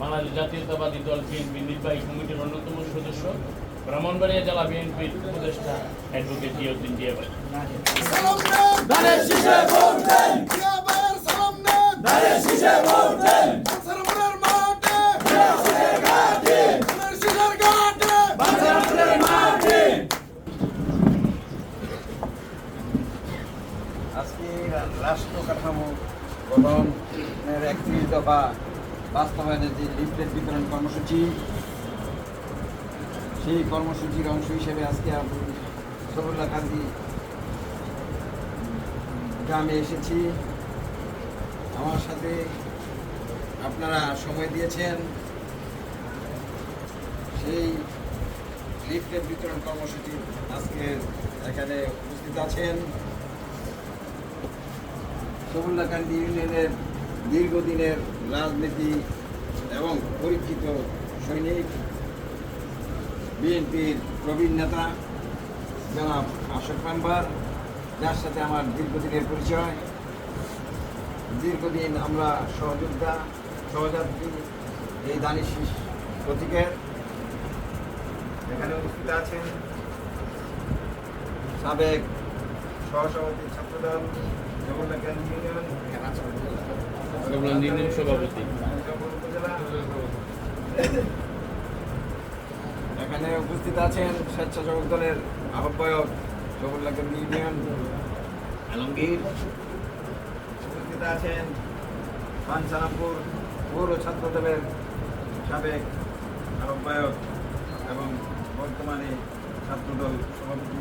বাঙালি জাতীয়তাবাদী দল বিএনপি নির্বাহী কমিটির অন্যতম সদস্য ব্রাহ্মণবাড়িয়া জেলা বিএনপির উপদেষ্টা অ্যাডভোকেট জিয়াউদ্দিন জিয়াবাই। আজকে রাষ্ট্র কাঠামো গঠনের একত্রিশ দফা বাস্তবায়নের যে লিফলেট বিতরণ কর্মসূচি, সেই কর্মসূচির অংশ হিসেবে আজকে সবুল্লা কান্দি গ্রামে এসেছি। আমার সাথে আপনারা সময় দিয়েছেন। সেই লিফলেট বিতরণ কর্মসূচি আজকে এখানে উপস্থিত আছেন। সবুল্লাকান্দি ইউনিয়নের দীর্ঘদিনের রাজনীতি এবং পরীক্ষিত সৈনিক বিএনপির প্রবীণ নেতা জনাব আশোক মেম্বার যার সাথে আমার দীর্ঘদিনের পরিচয়। দীর্ঘদিন আমরা সহযোদ্ধা, সহযাত্রী এই দানিশিস প্রতীকের। এখানে উপস্থিত আছেন সাবেক সহসভাপতি ছাত্রদল জগন্নাথ ইউনিয়ন। ইউনিয়ন সভাপতি। এখানে উপস্থিত আছেন স্বেচ্ছাসেবক দলের আহ্বায়ক জগন্নাথ ইউনিয়ন আলমগীর। উপস্থিত আছেন পাঞ্চানাপুর পৌর ছাত্র দলের সাবেক আহ্বায়ক এবং বর্তমানে ছাত্রদল সভাপতি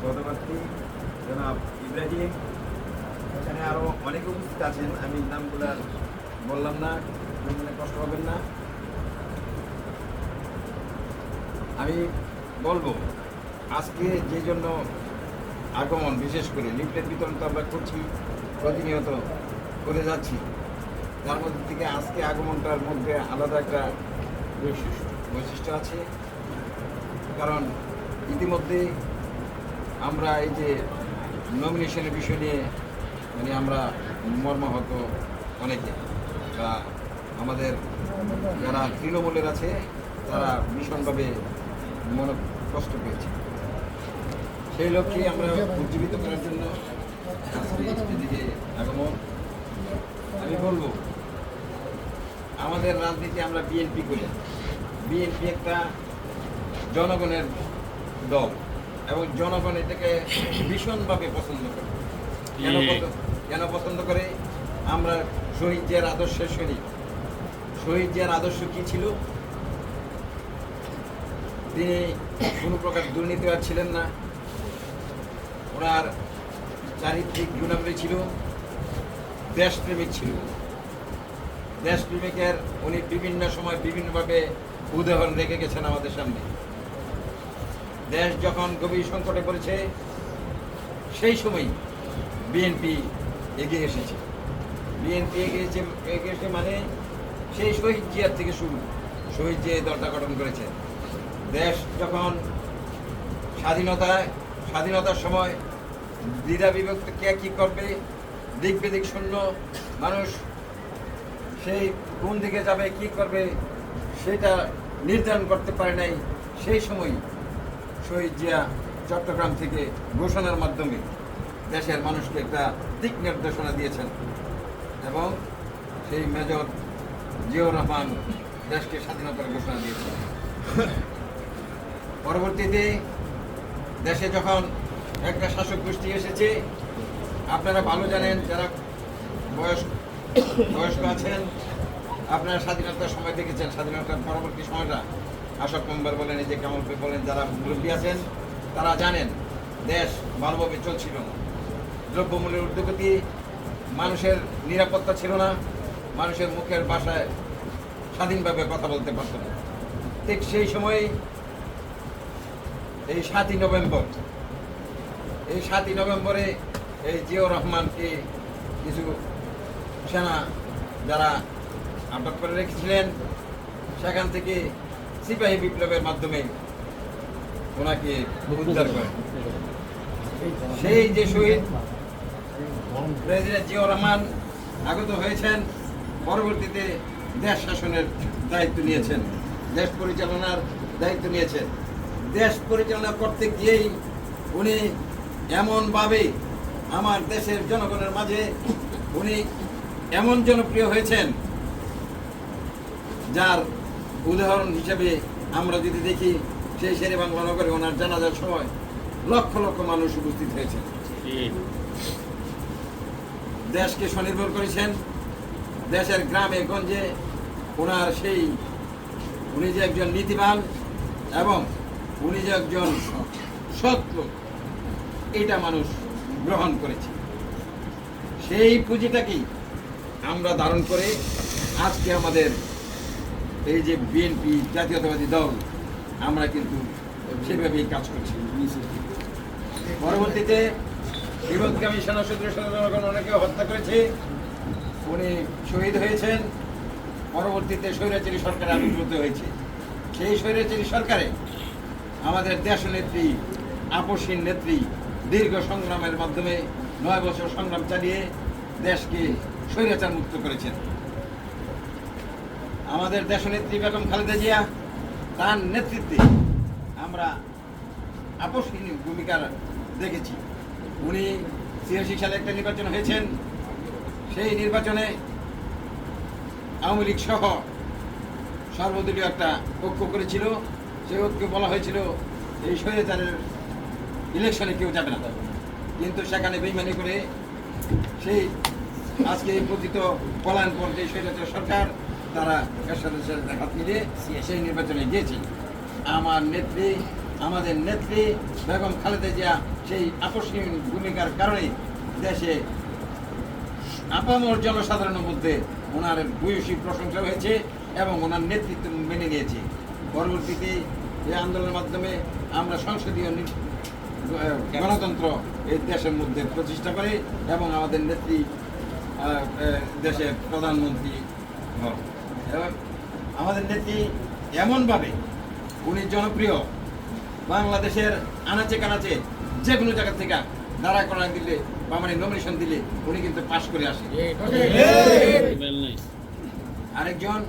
পদপ্রার্থী জনাব ইব্রাহিম। এখানে আরও অনেকে উপস্থিত আছেন। আমি নামগুলো বললাম না কষ্ট হবেন না। আমি বলব, আজকে যে জন্য আগমন, বিশেষ করে লিফলেট বিতরণ তো আমরা করছি, প্রতিনিয়ত করে যাচ্ছি, তার মধ্যে থেকে আজকে আগমনটার মধ্যে আলাদা একটা বৈশিষ্ট্য আছে। কারণ ইতিমধ্যে আমরা এই যে নমিনেশনের বিষয় নিয়ে মানে আমরা মর্মাহত অনেকে। বা আমাদের যারা তৃণমূলের আছে, তারা ভীষণভাবে মনে কষ্ট পেয়েছে। সেই লক্ষ্যে আমরা উজ্জীবিত করার জন্য আজকে আগমন। আমি বলব, আমাদের রাজনীতি আমরা বিএনপি করি। বিএনপি একটা জনগণের দল এবং জনগণ এটাকে ভীষণভাবে পছন্দ করে। কেন পছন্দ- করে আমরা শহীদ জিয়ার আদর্শের সৈনিক। শহীদ জিয়ার আদর্শ কি ছিল? তিনি কোনো প্রকার দুর্নীতিবাদ ছিলেন না। ওনার চারিত্রিক গুণাবলী ছিল, দেশপ্রেমিক ছিল। দেশপ্রেমিকের উনি বিভিন্ন সময় বিভিন্নভাবে উদাহরণ রেখে গেছেন আমাদের সামনে। দেশ যখন গভীর সংকটে পড়েছে, সেই সময় বিএনপি এগিয়ে এসেছে। বিএনপি এগিয়েছে এগিয়েছে মানে সেই শহীদ জিয়ার থেকে শুরু। শহীদ জিয়া দলটা গঠন করেছে। দেশ যখন স্বাধীনতায় স্বাধীনতার সময় দ্বিধা বিভক্ত কে কী করবে, দিক বিদিক শূন্য, মানুষ সেই কোন দিকে যাবে, কি করবে, সেটা নির্ধারণ করতে পারে নাই। সেই সময় শহীদ জিয়া চট্টগ্রাম থেকে ঘোষণার মাধ্যমে দেশের মানুষকে একটা দিক নির্দেশনা দিয়েছেন। এবং সেই মেজর জিয়াউর রহমান দেশকে স্বাধীনতার ঘোষণা দিয়েছেন। পরবর্তীতে দেশে যখন একটা শাসক গোষ্ঠী এসেছে, আপনারা ভালো জানেন যারা বয়স বয়স্ক আছেন, আপনারা স্বাধীনতার সময় দেখেছেন, স্বাধীনতার পরবর্তী সময়টা। আশোক মেম্বার বলেন, এই যে কামাল বলেন, যারা মুরব্বী আছেন, তারা জানেন, দেশ ভালোভাবে চলছিল না। দ্রব্যমূল্যের ঊর্ধ্বগতি মানুষের নিরাপত্তা ছিল না, মানুষের মুখের ভাষায় স্বাধীনভাবে কথা বলতে পারত না। ঠিক সেই সময়ে, এই সাতই নভেম্বর, এই সাতই নভেম্বরে এই জিয়াউর রহমানকে কিছু সেনা যারা আটক করে রেখেছিলেন, সেখান থেকে সিপাহী বিপ্লবের মাধ্যমে ওনাকে উদ্ধার করেন সেই যে শহীদ প্রেসিডেন্ট জিয়াউর রহমান আগত হয়েছেন, পরবর্তীতে দেশ শাসনের দায়িত্ব নিয়েছেন, দেশ পরিচালনার দায়িত্ব নিয়েছেন। দেশ পরিচালনা করতে গিয়েই উনি এমনভাবে আমার দেশের জনগণের মাঝে উনি এমন জনপ্রিয় হয়েছেন, যার উদাহরণ হিসেবে আমরা যদি দেখি, সেই শেরে বাংলা নগরে ওনার জানাজার সময় লক্ষ লক্ষ মানুষ উপস্থিত হয়েছেন ঠিক দেশকে স্বনির্ভর করেছেন। দেশের গ্রামে, গঞ্জে ওনার সেই, উনি যে একজন নীতিবান এবং উনি যে একজন সত্য, এটা মানুষ গ্রহণ করেছে। সেই পুঁজিটাকেই আমরা ধারণ করে আজকে আমাদের এই যে বিএনপি জাতীয়তাবাদী দল, আমরা কিন্তু সেভাবেই কাজ করছি। পরবর্তীতে বিপদগামী সেনা সদস্য জনগণ অনেকে হত্যা করেছে। উনি শহীদ হয়েছেন। পরবর্তীতে স্বৈরাচারী সরকার আবির্ভূত হয়েছে। সেই স্বৈরাচারী সরকারে আমাদের দেশ নেত্রী, আপসীন নেত্রী, দীর্ঘ সংগ্রামের মাধ্যমে নয় বছর সংগ্রাম চালিয়ে দেশকে স্বৈরাচার মুক্ত করেছেন। আমাদের দেশনেত্রী বেগম খালেদা জিয়া, তার নেতৃত্বে আমরা আপসহীন ভূমিকা দেখেছি। উনি ছিয়াশি সালে একটা নির্বাচন হয়েছেন। সেই নির্বাচনে আওয়ামী লীগ সহ সর্বদলীয় একটা ঐক্য করেছিল। সেই ঐক্যে বলা হয়েছিল, এই স্বৈরাচারের ইলেকশনে কেউ যাবে না কিন্তু সেখানে বেইমানি করে সেই আজকে এই পতিত পলায়ন যে স্বৈরাচার সরকার তারা সাথে হাত মিলিয়ে সেই নির্বাচনে গিয়েছে আমার নেত্রী আমাদের নেত্রী বেগম খালেদা জিয়া সেই আকর্ষণীয় ভূমিকার কারণে দেশে আপামর জনসাধারণের মধ্যে ওনার ভূয়সী প্রশংসা হয়েছে এবং ওনার নেতৃত্ব মেনে নিয়েছে। পরবর্তীতে এই আন্দোলনের মাধ্যমে আমরা সংসদীয় গণতন্ত্র এই দেশের মধ্যে প্রতিষ্ঠা করে এবং আমাদের নেত্রী দেশের প্রধানমন্ত্রী হন। এবং আমাদের নেত্রী এমনভাবে উনি জনপ্রিয় বাংলাদেশের আনাচে কানাচে যে কোনো জায়গা থেকে দাঁড়া করা দিলে বা মানে নমিনেশন দিলে উনি কিন্তু পাশ করে আসে। আরেকজন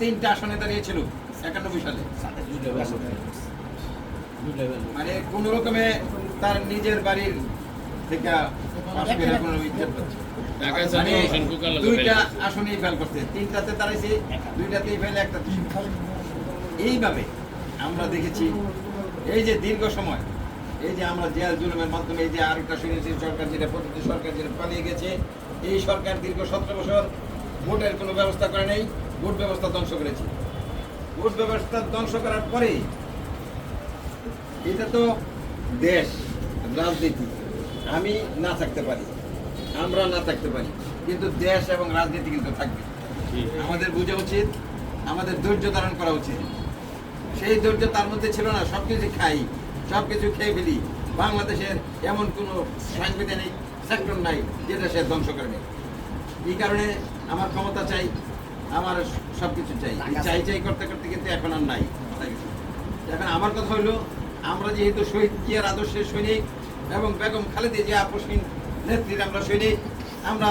তিনটা আসনে দাঁড়িয়েছিল একানব্বই সালে। মানে কোন রকমে তার নিজের বাড়ির থেকে মানে দুইটা আসনেই ফেল করছে। তিনটাতে দাঁড়াইছে দুইটাতেই ফেল একটা এইভাবে আমরা দেখেছি এই যে দীর্ঘ সময় এই যে আমরা জেল জুলুমের মাধ্যমে এই যে আরেকটা শুনেছি সরকার যেটা প্রতিটি সরকার যেটা পালিয়ে গেছে এই সরকার দীর্ঘ সতেরো বছর ভোটের কোনো ব্যবস্থা করে নেই ভোট ব্যবস্থা ধ্বংস করেছে। ভোট ব্যবস্থা ধ্বংস করার পরে এটা তো দেশ রাজনীতি আমি না থাকতে পারি আমরা না থাকতে পারি কিন্তু দেশ এবং রাজনীতি কিন্তু থাকবে। আমাদের বোঝা উচিত আমাদের ধৈর্য ধারণ করা উচিত। সেই ধৈর্য তার মধ্যে ছিল না। সব কিছু খাই সব কিছু খেয়ে ফেলি। বাংলাদেশের এমন কোনো সাংবিধানিক সেক্টর নাই যেটা সে ধ্বংস করে নেই এই কারণে আমার ক্ষমতা চাই আমার সব কিছু চাই চাই। চাই করতে করতে কিন্তু এখন আর নাই। এখন আমার কথা হলো আমরা যেহেতু শহীদ জিয়ার আদর্শের সৈনিক এবং বেগম খালেদি জিয়া আপসহীন নেত্রীর আমরা সৈনিক আমরা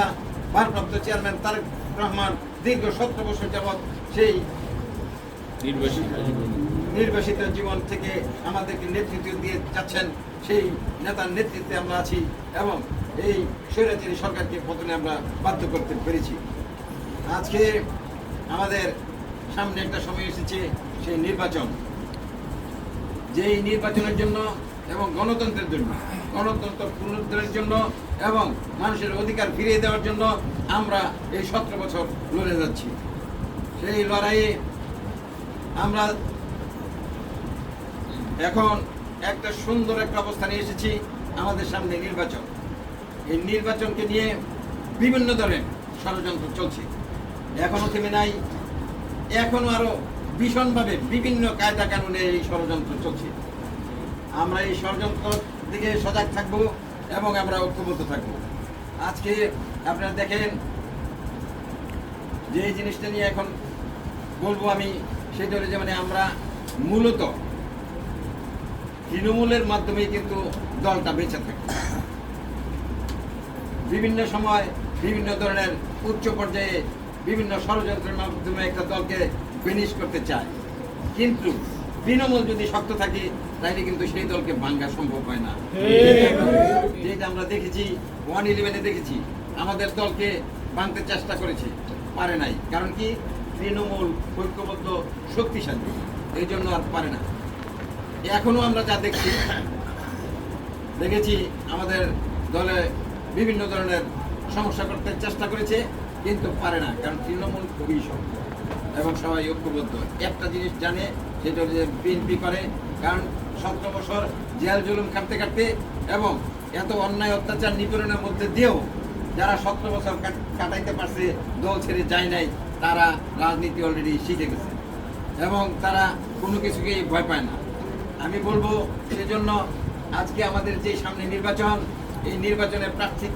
ভারপ্রাপ্ত চেয়ারম্যান তারেক রহমান দীর্ঘ সতেরো বছর যাবৎ সেই নির্বাচিত নির্বাসিত জীবন থেকে আমাদেরকে নেতৃত্ব দিয়ে যাচ্ছেন সেই নেতার নেতৃত্বে আমরা আছি এবং এই স্বৈরাচারী সরকারকে পতনে আমরা বাধ্য করতে পেরেছি। আজকে আমাদের সামনে একটা সময় এসেছে, সেই নির্বাচন। যেই নির্বাচনের জন্য এবং গণতন্ত্রের জন্য, গণতন্ত্র পুনরুদ্ধারের জন্য এবং মানুষের অধিকার ফিরিয়ে দেওয়ার জন্য আমরা এই সতেরো বছর লড়ে যাচ্ছি। সেই লড়াইয়ে আমরা এখন একটা সুন্দর একটা অবস্থানে এসেছি আমাদের সামনে নির্বাচন। এই নির্বাচনকে নিয়ে বিভিন্ন ধরনের ষড়যন্ত্র চলছে। এখনও থেমে নাই, এখনও আরও ভীষণভাবে বিভিন্ন কায়দা কানুনে এই ষড়যন্ত্র চলছে। আমরা এই ষড়যন্ত্র দিকে সজাগ থাকব এবং আমরা ঐক্যবদ্ধ থাকব। আজকে আপনারা দেখেন, যে জিনিসটা নিয়ে এখন বলব আমি, সেটা হলো যে মানে আমরা মূলত তৃণমূলের মাধ্যমেই কিন্তু দলটা বেঁচে থাকে। বিভিন্ন সময় বিভিন্ন ধরনের উচ্চ পর্যায়ে বিভিন্ন ষড়যন্ত্রের মাধ্যমে একটা দলকে ফিনিশ করতে চায়। কিন্তু তৃণমূল যদি শক্ত থাকে তাহলে কিন্তু সেই দলকে ভাঙ্গা সম্ভব হয় না। যেটা আমরা দেখেছি, ওয়ান ইলেভেনে দেখেছি, আমাদের দলকে ভাঙতে চেষ্টা করেছে, পারে নাই। কারণ কি? তৃণমূল ঐক্যবদ্ধ, শক্তিশালী। এই জন্য আর পারে না। এখনও আমরা যা দেখছি, দেখেছি আমাদের দলে বিভিন্ন ধরনের সমস্যা করতে চেষ্টা করেছে, কিন্তু পারে না, কারণ তৃণমূল খুবই শক্ত এবং সবাই ঐক্যবদ্ধ। একটা জিনিস জানে, সেটা হচ্ছে বিএনপি করে কারণ সতেরো বছর জেল জুলুম কাটতে কাটতে এবং এত অন্যায় অত্যাচার নিপীড়নের মধ্যে দিয়েও যারা সতেরো বছর কাটাইতে পারছে, দল ছেড়ে যায় নাই, তারা রাজনীতি অলরেডি শিখে গেছে এবং তারা কোনো কিছুকেই ভয় পায় না। আমি বলব সেজন্য আজকে আমাদের যে সামনে নির্বাচন এই নির্বাচনে প্রার্থী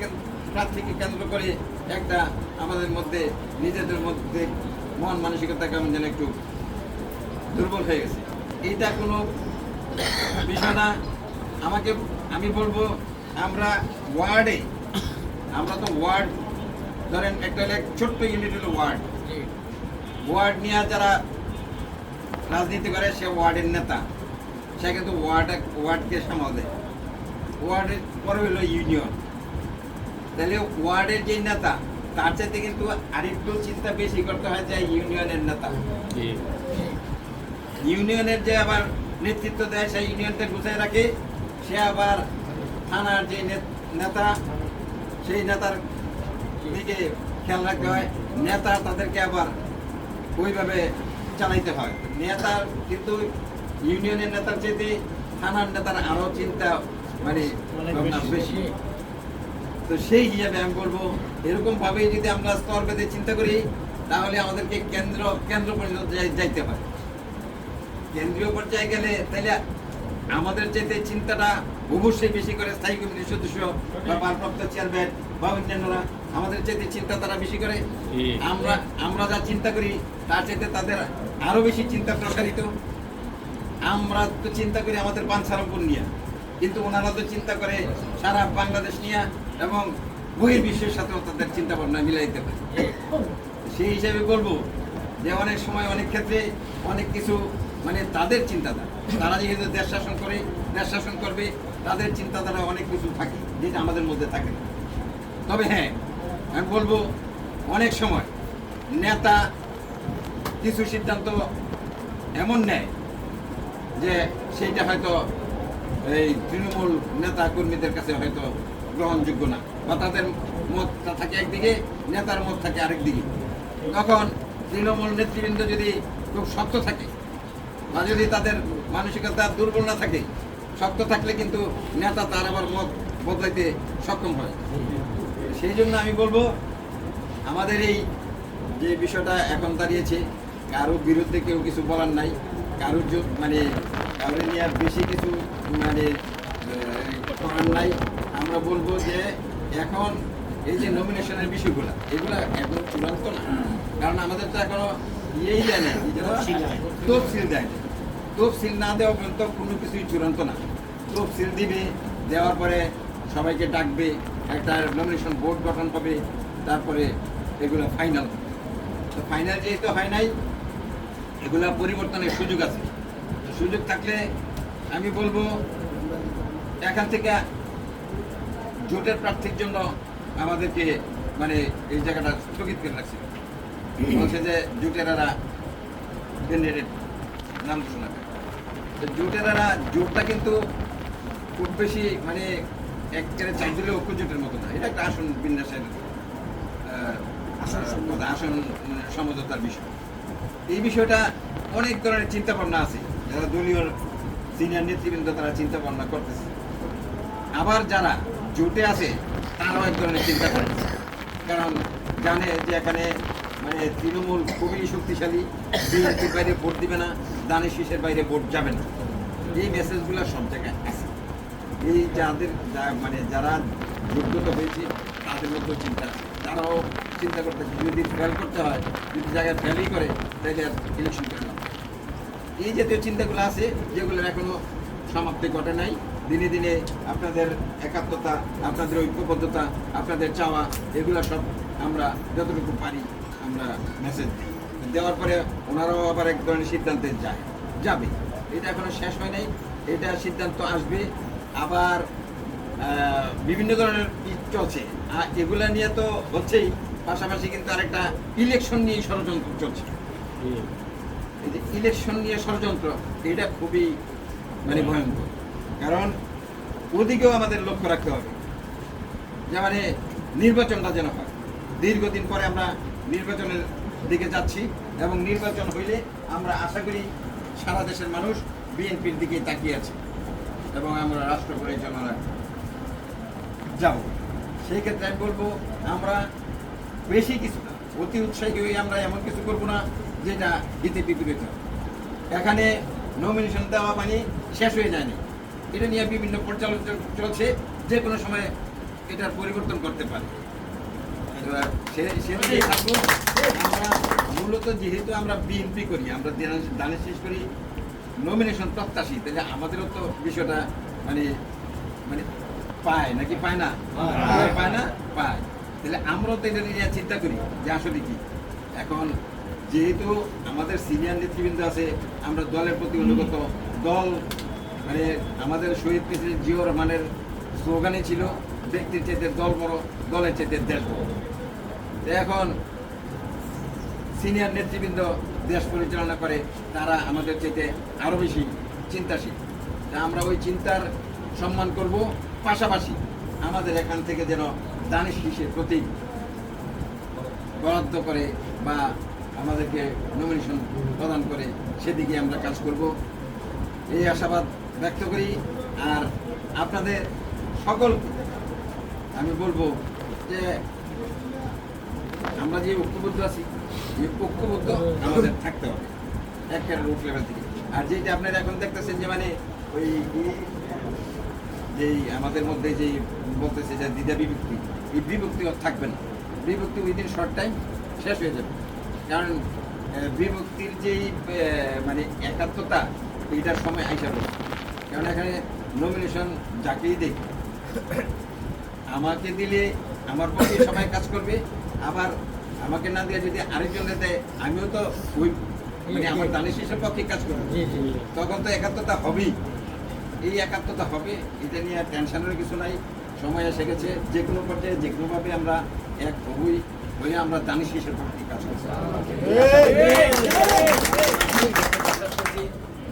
প্রার্থীকে কেন্দ্র করে একটা আমাদের মধ্যে নিজেদের মধ্যে মন মানসিকতা কেমন যেন একটু দুর্বল হয়ে গেছে। এইটা কোনো বিষয় না। আমাকে আমি বলব আমরা ওয়ার্ডে আমরা তো ওয়ার্ড ধরেন একটা হলো ছোট্ট ইউনিট হলো ওয়ার্ড। ওয়ার্ড নিয়ে যারা রাজনীতি করে সে ওয়ার্ডের নেতা। সে কিন্তু ওয়ার্ড ওয়ার্ডকে সামাল দেয় ওয়ার্ডের পরে হলো ইউনিয়ন তাহলে ওয়ার্ডের যে নেতা তার চাইতে কিন্তু আরেকটু চিন্তা বেশি করতে হয় যে ইউনিয়নের নেতা। ইউনিয়নের যে আবার নেতৃত্ব দেয় সেই ইউনিয়নটা গুছিয়ে রাখে সে আবার থানার যে নেতা সেই নেতার দিকে খেয়াল রাখতে হয়। নেতা তাদেরকে আবার ওইভাবে চালাইতে হয়। নেতার কিন্তু ইউনিয়নের নেতার চেয়ে থানার নেতার আরও চিন্তা মানে বেশি। বেশি তো সেই হিসাবে আমি বলব এরকম ভাবে যদি আমরা স্তর বেঁধে চিন্তা করি তাহলে আমাদেরকে কেন্দ্র কেন্দ্র পর্যন্ত যাইতে হয়। কেন্দ্রীয় পর্যায়ে গেলে তাহলে আমাদের যেতে চিন্তাটা অবশ্যই বেশি করে স্থায়ী কমিটির সদস্য বা ভারপ্রাপ্ত চেয়ারম্যান বা অন্যান্যরা আমাদের চাইতে চিন্তা তারা বেশি করে। আমরা আমরা যা চিন্তা করি তার চাইতে তাদের আরও বেশি চিন্তা প্রসারিত। আমরা তো চিন্তা করি আমাদের পাঞ্চারম্পুর নিয়ে। কিন্তু ওনারা তো চিন্তা করে সারা বাংলাদেশ নিয়ে এবং বহির বিশ্বের সাথেও তাদের চিন্তা ভাবনা মিলাইতে পারে। সেই হিসাবে বলব যে অনেক সময় অনেক ক্ষেত্রে অনেক কিছু মানে তাদের চিন্তাধারা, তারা যেহেতু দেশ শাসন করে, দেশ শাসন করবে, তাদের চিন্তাধারা অনেক কিছু থাকে যেটা আমাদের মধ্যে থাকে তবে হ্যাঁ আমি বলব অনেক সময় নেতা কিছু সিদ্ধান্ত এমন নেয় যে সেইটা হয়তো এই তৃণমূল নেতা কর্মীদের কাছে হয়তো গ্রহণযোগ্য না, বা তাদের মতটা থাকে একদিকে, নেতার মত থাকে আরেক দিকে। তখন তৃণমূল নেতৃবৃন্দ যদি খুব শক্ত থাকে, বা যদি তাদের মানসিকতা দুর্বল না থাকে, শক্ত থাকলে কিন্তু নেতা তার আবার মত বদলাইতে সক্ষম হয়। সেই জন্য আমি বলব, আমাদের এই যে বিষয়টা এখন দাঁড়িয়েছে কারোর বিরুদ্ধে কেউ কিছু বলার নাই, কারোর মানে নিয়ে আর বেশি কিছু মানে করার নাই। আমরা বলব যে এখন এই যে নমিনেশনের বিষয়গুলো এগুলো এখন চূড়ান্ত না। কারণ আমাদের তো এখনও ইয়েই দেয় না তফসিল দেয় না। তফসিল না দেওয়া পর্যন্ত কোনো কিছুই চূড়ান্ত না। তফসিল দিবে দেওয়ার পরে সবাইকে ডাকবে একটা নমিনেশন বোর্ড গঠন হবে তারপরে এগুলো ফাইনাল তো ফাইনাল যেহেতু হয় নাই এগুলা পরিবর্তনের সুযোগ আছে। সুযোগ থাকলে আমি বলব এখান থেকে জোটের প্রার্থীর জন্য আমাদেরকে মানে এই জায়গাটা স্থগিত করে রাখছে। বলছে যে জোটেরারা ক্যান্ডিডেট নাম করে। তো জোটেরারা জোটটা কিন্তু খুব বেশি মানে একেবারে চাই দিলে ঐক্য জোটের মতো না। এটা একটা আসন বিন্যাসের আসন উম, সমঝোতার বিষয়। এই বিষয়টা অনেক ধরনের চিন্তা ভাবনা আছে। যারা দলীয় সিনিয়র নেতৃবৃন্দ তারা চিন্তা ভাবনা করতেছে। আবার যারা জোটে আছে, তারাও এক ধরনের চিন্তা করতেছে কারণ জানে যে এখানে মানে তৃণমূল খুবই শক্তিশালী, বিএনপির বাইরে ভোট দিবে না দানের শীষের বাইরে ভোট যাবে না। এই মেসেজগুলো সব জায়গায় আছে। এই যাদের মানে যারা যোগ্যত হয়েছে, তাদের মধ্যেও চিন্তা আছে। তারাও চিন্তা করতে যদি ফেল করতে হয়, যদি জায়গায় ফেলই করে, তাহলে আর ইলেকশন এই জাতীয় চিন্তাগুলো আছে, যেগুলোর এখনও সমাপ্তি ঘটে নাই। দিনে দিনে আপনাদের একাত্মতা, আপনাদের ঐক্যবদ্ধতা, আপনাদের চাওয়া, এগুলো সব আমরা যতটুকু পারি আমরা মেসেজ দেওয়ার পরে ওনারাও আবার এক ধরনের সিদ্ধান্তে যায়, যাবে। এটা এখনও শেষ হয় নাই, এটা সিদ্ধান্ত আসবে। আবার বিভিন্ন ধরনের চলছে। আর এগুলা নিয়ে তো হচ্ছেই, পাশাপাশি কিন্তু আরেকটা ইলেকশন নিয়ে ষড়যন্ত্র চলছে। এই যে ইলেকশন নিয়ে ষড়যন্ত্র, এটা খুবই মানে ভয়ঙ্কর। কারণ ওদিকেও আমাদের লক্ষ্য রাখতে হবে। যে মানে নির্বাচনটা যেন হয়। দীর্ঘদিন পরে আমরা নির্বাচনের দিকে যাচ্ছি এবং নির্বাচন হইলে আমরা আশা করি সারা দেশের মানুষ বিএনপির দিকে তাকিয়ে আছে এবং আমরা রাষ্ট্র পরিচালনা যাব। সেই ক্ষেত্রে আমি বলব, আমরা বেশি কিছু অতি উৎসাহী হয়ে আমরা এমন কিছু করব না যেটা হিতে বিপরীত এখানে নমিনেশন দেওয়া মানে শেষ হয়ে যায়নি। এটা নিয়ে বিভিন্ন পর্যালোচনা চলছে যে কোনো সময় এটার পরিবর্তন করতে পারে। এবার সে- সে আমরা মূলত যেহেতু আমরা বিএনপি করি আমরা দানের শেষ করি নমিনেশন প্রত্যাশী তাহলে আমাদেরও তো বিষয়টা মানে মানে পায় নাকি পায় না? পায় না? পায়। তাহলে আমরাও তো এটা নিয়ে চিন্তা করি যে আসলে কি? এখন যেহেতু আমাদের সিনিয়র নেতৃবৃন্দ আছে, আমরা দলের প্রতি অনুগত। দল মানে আমাদের শহীদ প্রেসিডেন্ট জিও রহমানের স্লোগানই ছিল, ব্যক্তির চাইতে দল বড়, দলের চেতে দেশ বড়। এখন সিনিয়র নেতৃবৃন্দ দেশ পরিচালনা করে, তারা আমাদের চাইতে আরও বেশি চিন্তাশীল। তা আমরা ওই চিন্তার সম্মান করব। পাশাপাশি আমাদের এখান থেকে যেন দানিশ শীষের প্রতীক বরাদ্দ করে বা আমাদেরকে নমিনেশন প্রদান করে, সেদিকে আমরা কাজ করব। এই আশাবাদ ব্যক্ত করি। আর আপনাদের সকল আমি বলব যে, আমরা যে ঐক্যবদ্ধ আছি, এই ঐক্যবদ্ধ আমাদের থাকতে হবে, একের রুট লেভেল থেকে। আর যেটা আপনারা এখন দেখতেছেন যে মানে ওই যেই আমাদের মধ্যে যেই বলতেছে যে দ্বিধা বিভক্তি, এই বিভক্তি থাকবে না। বিভক্তি উইদিন শর্ট টাইম শেষ হয়ে যাবে। কারণ বিভক্তির যেই মানে একাত্মতা এইটার সময় আইসা পড়ে কারণ এখানে নমিনেশন যাকেই দেখি আমাকে দিলে আমার পক্ষে সবাই কাজ করবে আবার আমাকে না দিয়ে যদি আরেকজনে দেয় আমিও তো ওই মানে আমার দানের শেষের পক্ষে কাজ করব। তখন তো একাত্মতা হবেই। এই একাত্মতা হবে এটা নিয়ে আর টেনশনের কিছু নাই। সময় এসে গেছে যে কোনো পর্যায়ে যে কোনোভাবে আমরা এক হবই। হয়ে আমরা জানি শেষের পক্ষে কাজ করছি?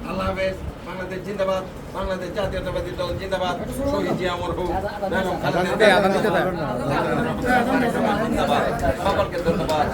আল্লাহ হাফেজ বাংলাদেশ জিন্দাবাদ বাংলাদেশ জাতীয়তাবাদী দল জিন্দাবাদ শহীদ জিয়া অমর হোক জিন্দাবাদ। সকলকে ধন্যবাদ।